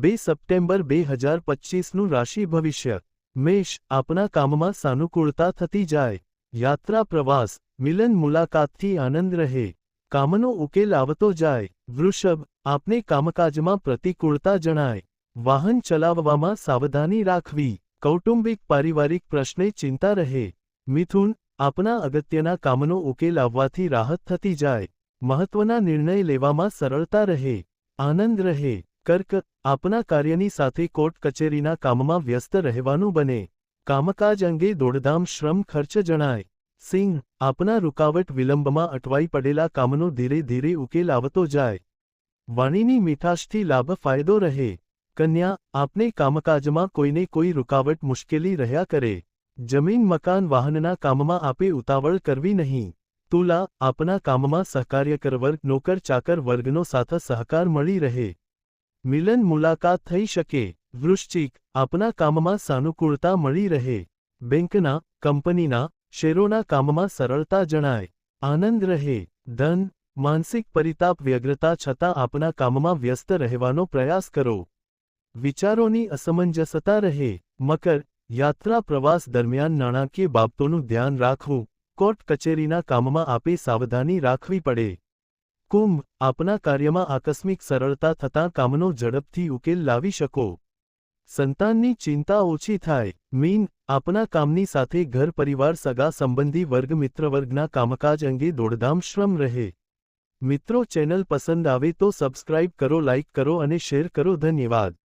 બે સપ્ટેમ્બર બે હજાર પચીસનું રાશિ ભવિષ્ય મેષ આપના કામમાં સાનુકૂળતા થતી જાય યાત્રા પ્રવાસ મિલન મુલાકાતથી આનંદ રહે કામનો ઉકેલ આવતો જાય વૃષભ આપને કામકાજમાં પ્રતિકૂળતા જણાય વાહન ચલાવવામાં સાવધાની રાખવી કૌટુંબિક પારિવારિક પ્રશ્ને ચિંતા રહે મિથુન આપના અગત્યના કામનો ઉકેલ આવવાથી રાહત થતી જાય મહત્વના નિર્ણય લેવામાં સરળતા રહે આનંદ રહે કર્ક આપના કાર્યની સાથે કોર્ટ કચેરીના કામમાં વ્યસ્ત રહેવાનું બને કામકાજ અંગે દોડધામ શ્રમ ખર્ચ જણાય સિંહ આપના રૂકાવટ વિલંબમાં અટવાઈ પડેલા કામનો ધીરે ધીરે ઉકેલ આવતો જાય વાણીની મીઠાશથી લાભ ફાયદો રહે કન્યા આપને કામકાજમાં કોઈને કોઈ રૂકાવટ મુશ્કેલી રહ્યા કરે જમીન મકાન વાહનના કામમાં આપે ઉતાવળ કરવી નહીં તુલા આપના કામમાં સહકાર્યકર વર્ગ નોકર ચાકર વર્ગનો સાથે સહકાર મળી રહે मिलन मुलाकात થઈ શકે વૃશ્ચિક આપના કામમાં સાનુકૂળતા મળી રહે બેંકના કંપનીના શેરોના કામમાં સરળતા જણાએ આનંદ રહે દન માનસિક પરિતાપ વ્યગ્રતા છતાં આપના કામમાં વ્યસ્ત રહેવાનો પ્રયાસ કરો વિચારોની અસમંજસ સતા રહે મકર યાત્રા પ્રવાસ દરમિયાન નાણાં કે બાબતોનું ધ્યાન રાખો કોટ કચેરીના કામમાં આપે સાવધાની રાખવી પડે કુંભ આપના કાર્યમાં આકસ્મિક સરળતા થતાં કામનો ઝડપથી ઉકેલ લાવી શકો સંતાનની ચિંતા ઓછી થાય મીન આપના કામની સાથે ઘર પરિવાર સગા સંબંધી વર્ગ મિત્રવર્ગના કામકાજ અંગે દોડધામ શ્રમ રહે મિત્રો ચેનલ પસંદ આવે તો સબસ્ક્રાઇબ કરો લાઇક કરો અને શેર કરો ધન્યવાદ